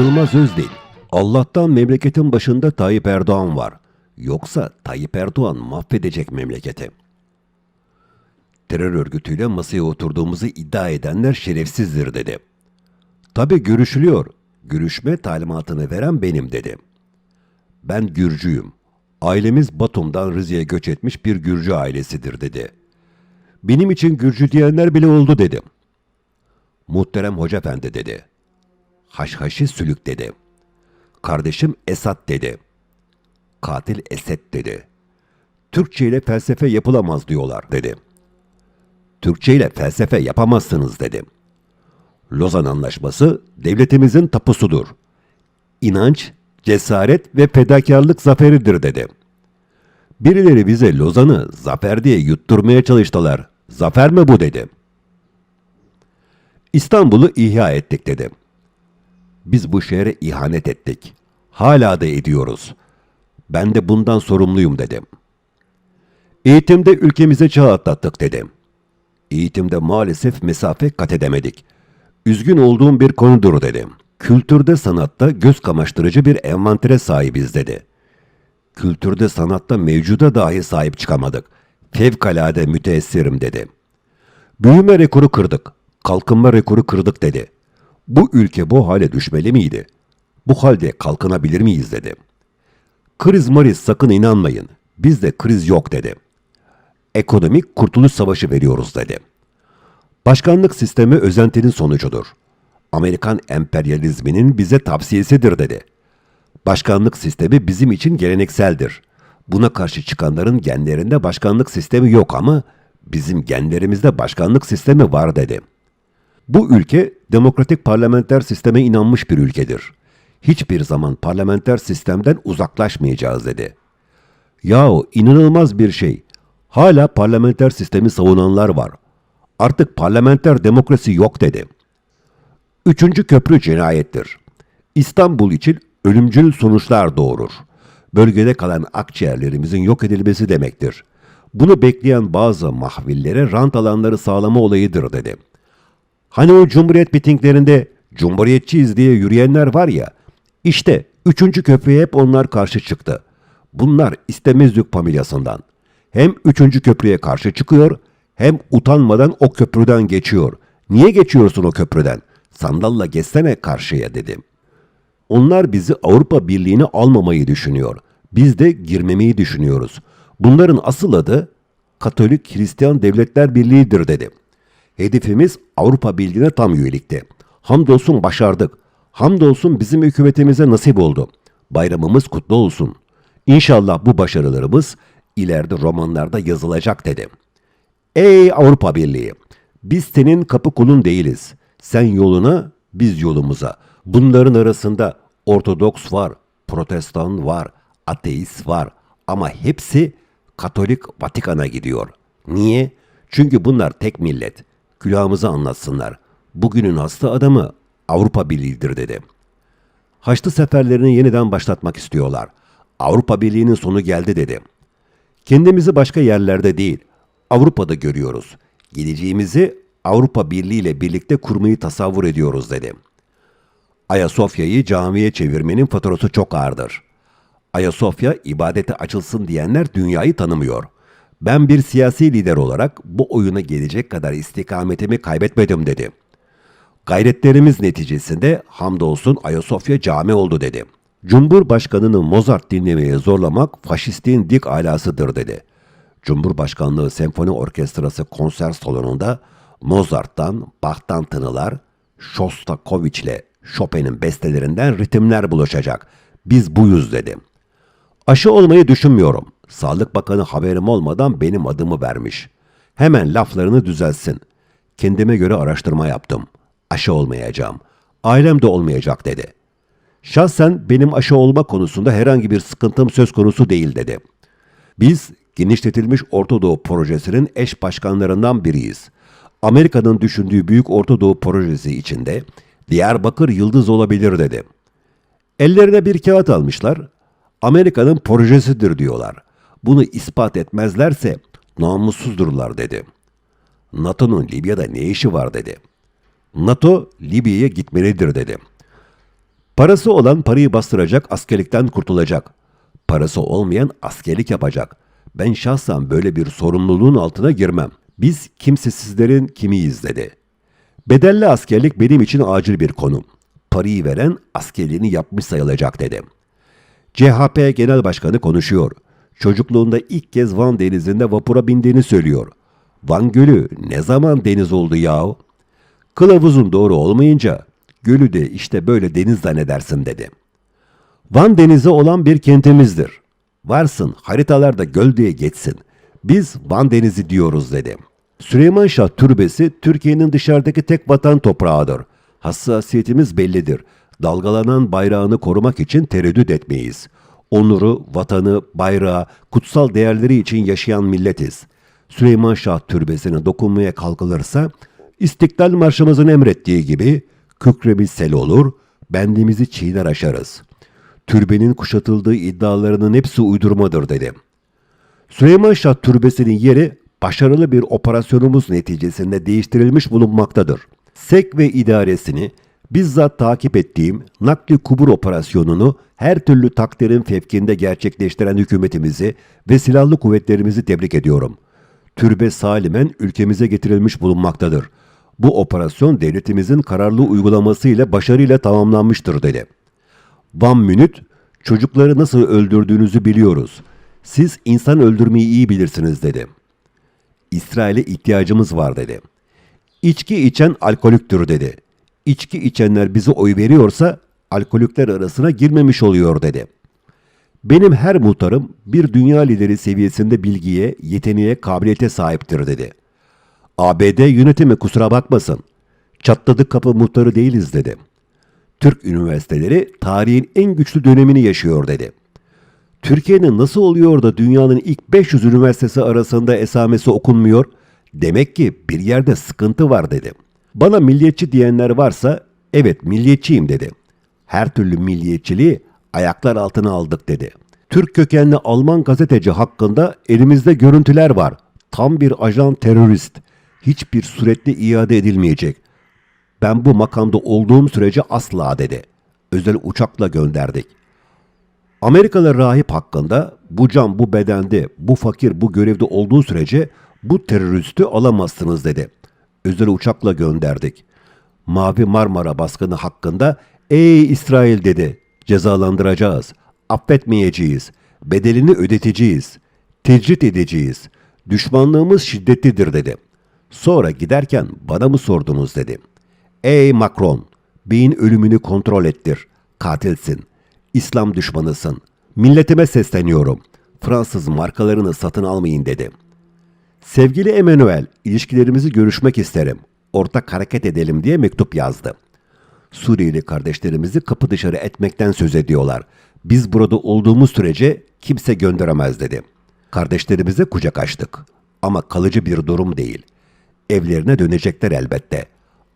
Yılmaz Özdil, Allah'tan memleketin başında Tayyip Erdoğan var. Yoksa Tayyip Erdoğan mahvedecek memleketi. Terör örgütüyle masaya oturduğumuzu iddia edenler şerefsizdir dedi. Tabi görüşülüyor. Görüşme talimatını veren benim dedi. Ben Gürcüyüm. Ailemiz Batum'dan Rize'ye göç etmiş bir Gürcü ailesidir dedi. Benim için Gürcü diyenler bile oldu dedim. Muhterem Hoca Efendi dedi. Haşhaşi sülük dedi. Kardeşim Esat dedi. Katil Esed dedi. Türkçe ile felsefe yapılamaz diyorlar dedi. Türkçe ile felsefe yapamazsınız dedi. Lozan Anlaşması devletimizin tapusudur. İnanç, cesaret ve fedakarlık zaferidir dedi. Birileri bize Lozan'ı zafer diye yutturmaya çalıştılar. Zafer mi bu dedi. İstanbul'u ihya ettik dedi. Biz bu şehre ihanet ettik. Hala da ediyoruz. Ben de bundan sorumluyum dedim. Eğitimde ülkemize çağ atlattık dedim. Eğitimde maalesef mesafe kat edemedik. Üzgün olduğum bir konudur dedim. Kültürde sanatta göz kamaştırıcı bir envantere sahibiz dedi. Kültürde sanatta mevcuda dahi sahip çıkamadık. Fevkalade müteessirim dedi. Büyüme rekoru kırdık. Kalkınma rekoru kırdık dedi. Bu ülke bu hale düşmeli miydi? Bu halde kalkınabilir miyiz dedi. Kriz mariz sakın inanmayın. Bizde kriz yok dedi. Ekonomik kurtuluş savaşı veriyoruz dedi. Başkanlık sistemi özentinin sonucudur. Amerikan emperyalizminin bize tavsiyesidir dedi. Başkanlık sistemi bizim için gelenekseldir. Buna karşı çıkanların genlerinde başkanlık sistemi yok ama bizim genlerimizde başkanlık sistemi var dedi. Bu ülke demokratik parlamenter sisteme inanmış bir ülkedir. Hiçbir zaman parlamenter sistemden uzaklaşmayacağız dedi. Yahu inanılmaz bir şey. Hala parlamenter sistemi savunanlar var. Artık parlamenter demokrasi yok dedi. Üçüncü köprü cinayettir. İstanbul için ölümcül sonuçlar doğurur. Bölgede kalan akciğerlerimizin yok edilmesi demektir. Bunu bekleyen bazı mahvillere rant alanları sağlama olayıdır dedi. Hani o cumhuriyet mitinglerinde cumhuriyetçiyiz diye yürüyenler var ya, işte üçüncü köprüye hep onlar karşı çıktı. Bunlar istemezlik familyasından. Hem üçüncü köprüye karşı çıkıyor, hem utanmadan o köprüden geçiyor. Niye geçiyorsun o köprüden? Sandalla geçsene karşıya dedim. Onlar bizi Avrupa Birliği'ne almamayı düşünüyor. Biz de girmemeyi düşünüyoruz. Bunların asıl adı Katolik Hristiyan Devletler Birliği'dir dedim. Hedefimiz Avrupa Birliği'ne tam üyelikti. Hamdolsun başardık. Hamdolsun bizim hükümetimize nasip oldu. Bayramımız kutlu olsun. İnşallah bu başarılarımız ileride romanlarda yazılacak dedim. Ey Avrupa Birliği! Biz senin kapı kulun değiliz. Sen yoluna, biz yolumuza. Bunların arasında Ortodoks var, Protestan var, ateist var ama hepsi Katolik Vatikan'a gidiyor. Niye? Çünkü bunlar tek millet. Külahımızı anlatsınlar. Bugünün hasta adamı Avrupa Birliği'dir dedi. Haçlı seferlerini yeniden başlatmak istiyorlar. Avrupa Birliği'nin sonu geldi dedi. Kendimizi başka yerlerde değil, Avrupa'da görüyoruz. Geleceğimizi Avrupa Birliği ile birlikte kurmayı tasavvur ediyoruz dedi. Ayasofya'yı camiye çevirmenin faturası çok ağırdır. Ayasofya ibadete açılsın diyenler dünyayı tanımıyor. Ben bir siyasi lider olarak bu oyuna gelecek kadar istikametimi kaybetmedim dedi. Gayretlerimiz neticesinde hamdolsun Ayasofya cami oldu dedi. Cumhurbaşkanını Mozart dinlemeye zorlamak faşistliğin dik alasıdır dedi. Cumhurbaşkanlığı Senfoni Orkestrası konser salonunda Mozart'tan, Bach'tan tınılar, Shostakovich'le Chopin'in bestelerinden ritimler buluşacak. Biz buyuz dedi. Aşı olmayı düşünmüyorum. Sağlık Bakanı haberim olmadan benim adımı vermiş. Hemen laflarını düzelsin. Kendime göre araştırma yaptım. Aşı olmayacağım. Ailem de olmayacak dedi. Şahsen benim aşı olma konusunda herhangi bir sıkıntım söz konusu değil dedi. Biz genişletilmiş Orta Doğu projesinin eş başkanlarından biriyiz. Amerika'nın düşündüğü Büyük Orta Doğu projesi içinde Diyarbakır yıldız olabilir dedi. Ellerine bir kağıt almışlar. Amerika'nın projesidir diyorlar. Bunu ispat etmezlerse namussuzdurlar dedi. NATO'nun Libya'da ne işi var dedi. NATO Libya'ya gitmelidir dedi. Parası olan parayı bastıracak, askerlikten kurtulacak. Parası olmayan askerlik yapacak. Ben şahsen böyle bir sorumluluğun altına girmem. Biz kimsesizlerin kimiyiz dedi. Bedelli askerlik benim için acil bir konu. Parayı veren askerliğini yapmış sayılacak dedi. CHP Genel Başkanı konuşuyor. Çocukluğunda ilk kez Van Denizi'nde vapura bindiğini söylüyor. Van Gölü ne zaman deniz oldu yahu? Kılavuzun doğru olmayınca gölü de işte böyle deniz zannedersin dedi. Van Denizi olan bir kentimizdir. Varsın haritalarda göl diye geçsin. Biz Van Denizi diyoruz dedi. Süleyman Şah Türbesi Türkiye'nin dışarıdaki tek vatan toprağıdır. Hassasiyetimiz bellidir. Dalgalanan bayrağını korumak için tereddüt etmeyiz. Onuru, vatanı, bayrağı, kutsal değerleri için yaşayan milletiz. Süleyman Şah Türbesi'ne dokunmaya kalkılırsa, İstiklal Marşımızın emrettiği gibi kükremiz sel olur, bendimizi çiğner aşarız. Türbenin kuşatıldığı iddialarının hepsi uydurmadır dedi. Süleyman Şah Türbesi'nin yeri başarılı bir operasyonumuz neticesinde değiştirilmiş bulunmaktadır. SEK ve idaresini bizzat takip ettiğim nakli kubur operasyonunu her türlü takdirin fevkinde gerçekleştiren hükümetimizi ve silahlı kuvvetlerimizi tebrik ediyorum. Türbe salimen ülkemize getirilmiş bulunmaktadır. Bu operasyon devletimizin kararlı uygulamasıyla başarıyla tamamlanmıştır dedi. Van Münit, çocukları nasıl öldürdüğünüzü biliyoruz. Siz insan öldürmeyi iyi bilirsiniz dedi. İsrail'e ihtiyacımız var dedi. İçki içen alkolüktür dedi. İçki içenler bize oy veriyorsa alkolükler arasına girmemiş oluyor dedi. Benim her muhtarım bir dünya lideri seviyesinde bilgiye, yeteneğe, kabiliyete sahiptir dedi. ABD yönetimi kusura bakmasın. Çatladık kapı muhtarı değiliz dedi. Türk üniversiteleri tarihin en güçlü dönemini yaşıyor dedi. Türkiye'nin nasıl oluyor da dünyanın ilk 500 üniversitesi arasında esamesi okunmuyor? Demek ki bir yerde sıkıntı var dedi. Bana milliyetçi diyenler varsa evet milliyetçiyim dedi. Her türlü milliyetçiliği ayaklar altına aldık dedi. Türk kökenli Alman gazeteci hakkında elimizde görüntüler var. Tam bir ajan terörist. Hiçbir suretle iade edilmeyecek. Ben bu makamda olduğum sürece asla dedi. Özel uçakla gönderdik. Amerikalı rahip hakkında bu can bu bedende, bu fakir bu görevde olduğu sürece bu teröristi alamazsınız dedi. Özel uçakla gönderdik. Mavi Marmara baskını hakkında ey İsrail dedi. Cezalandıracağız. Affetmeyeceğiz. Bedelini ödeteceğiz. Tecrit edeceğiz. Düşmanlığımız şiddetlidir dedi. Sonra giderken bana mı sordunuz dedi. Ey Macron, beyin ölümünü kontrol ettir. Katilsin. İslam düşmanısın. Milletime sesleniyorum. Fransız markalarını satın almayın dedi. Sevgili Emmanuel, ilişkilerimizi görüşmek isterim. Ortak hareket edelim diye mektup yazdı. Suriyeli kardeşlerimizi kapı dışarı etmekten söz ediyorlar. Biz burada olduğumuz sürece kimse gönderemez dedi. Kardeşlerimize kucak açtık. Ama kalıcı bir durum değil. Evlerine dönecekler elbette.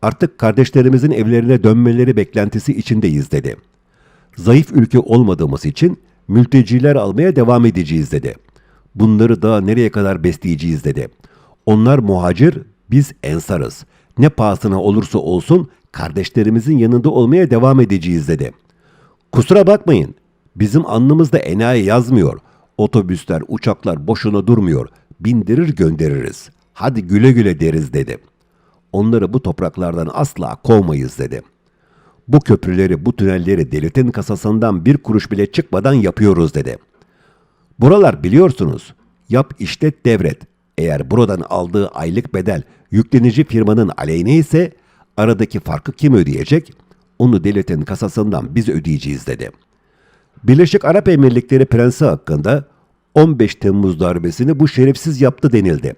Artık kardeşlerimizin evlerine dönmeleri beklentisi içindeyiz dedi. Zayıf ülke olmadığımız için mülteciler almaya devam edeceğiz dedi. Bunları daha nereye kadar besleyeceğiz dedi. Onlar muhacir, biz ensarız. Ne pahasına olursa olsun kardeşlerimizin yanında olmaya devam edeceğiz dedi. Kusura bakmayın, bizim alnımızda enayi yazmıyor. Otobüsler, uçaklar boşuna durmuyor. Bindirir göndeririz. Hadi güle güle deriz dedi. Onları bu topraklardan asla kovmayız dedi. Bu köprüleri, bu tünelleri devletin kasasından bir kuruş bile çıkmadan yapıyoruz dedi. Buralar biliyorsunuz. Yap işlet devret. Eğer buradan aldığı aylık bedel yüklenici firmanın aleyhine ise aradaki farkı kim ödeyecek? Onu devletin kasasından biz ödeyeceğiz dedi. Birleşik Arap Emirlikleri Prensi hakkında 15 Temmuz darbesini bu şerefsiz yaptı denildi.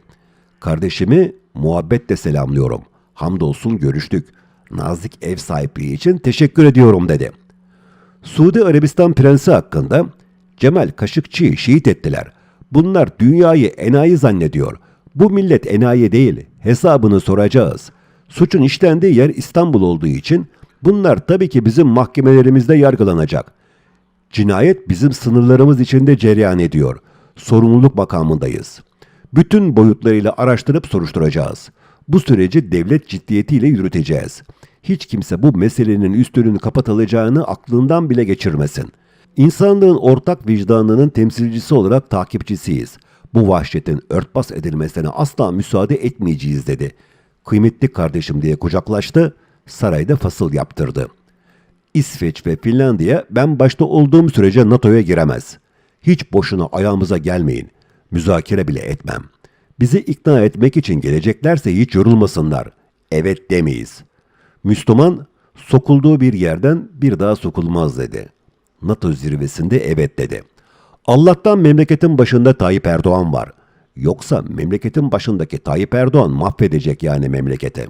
Kardeşimi muhabbetle selamlıyorum. Hamdolsun görüştük. Nazik ev sahipliği için teşekkür ediyorum dedi. Suudi Arabistan Prensi hakkında Cemal Kaşıkçı'yı şehit ettiler. Bunlar dünyayı enayi zannediyor. Bu millet enayi değil, hesabını soracağız. Suçun işlendiği yer İstanbul olduğu için bunlar tabii ki bizim mahkemelerimizde yargılanacak. Cinayet bizim sınırlarımız içinde cereyan ediyor. Sorumluluk makamındayız. Bütün boyutlarıyla araştırıp soruşturacağız. Bu süreci devlet ciddiyetiyle yürüteceğiz. Hiç kimse bu meselenin üstünün kapatılacağını aklından bile geçirmesin. İnsanlığın ortak vicdanının temsilcisi olarak takipçisiyiz. Bu vahşetin örtbas edilmesine asla müsaade etmeyeceğiz dedi. Kıymetli kardeşim diye kucaklaştı, sarayda fasıl yaptırdı. İsveç ve Finlandiya ben başta olduğum sürece NATO'ya giremez. Hiç boşuna ayağımıza gelmeyin. Müzakere bile etmem. Bizi ikna etmek için geleceklerse hiç yorulmasınlar. Evet demeyiz. Müslüman sokulduğu bir yerden bir daha sokulmaz dedi. NATO zirvesinde evet dedi. Allah'tan memleketin başında Tayyip Erdoğan var. Yoksa memleketin başındaki Tayyip Erdoğan mahvedecek yani memleketi.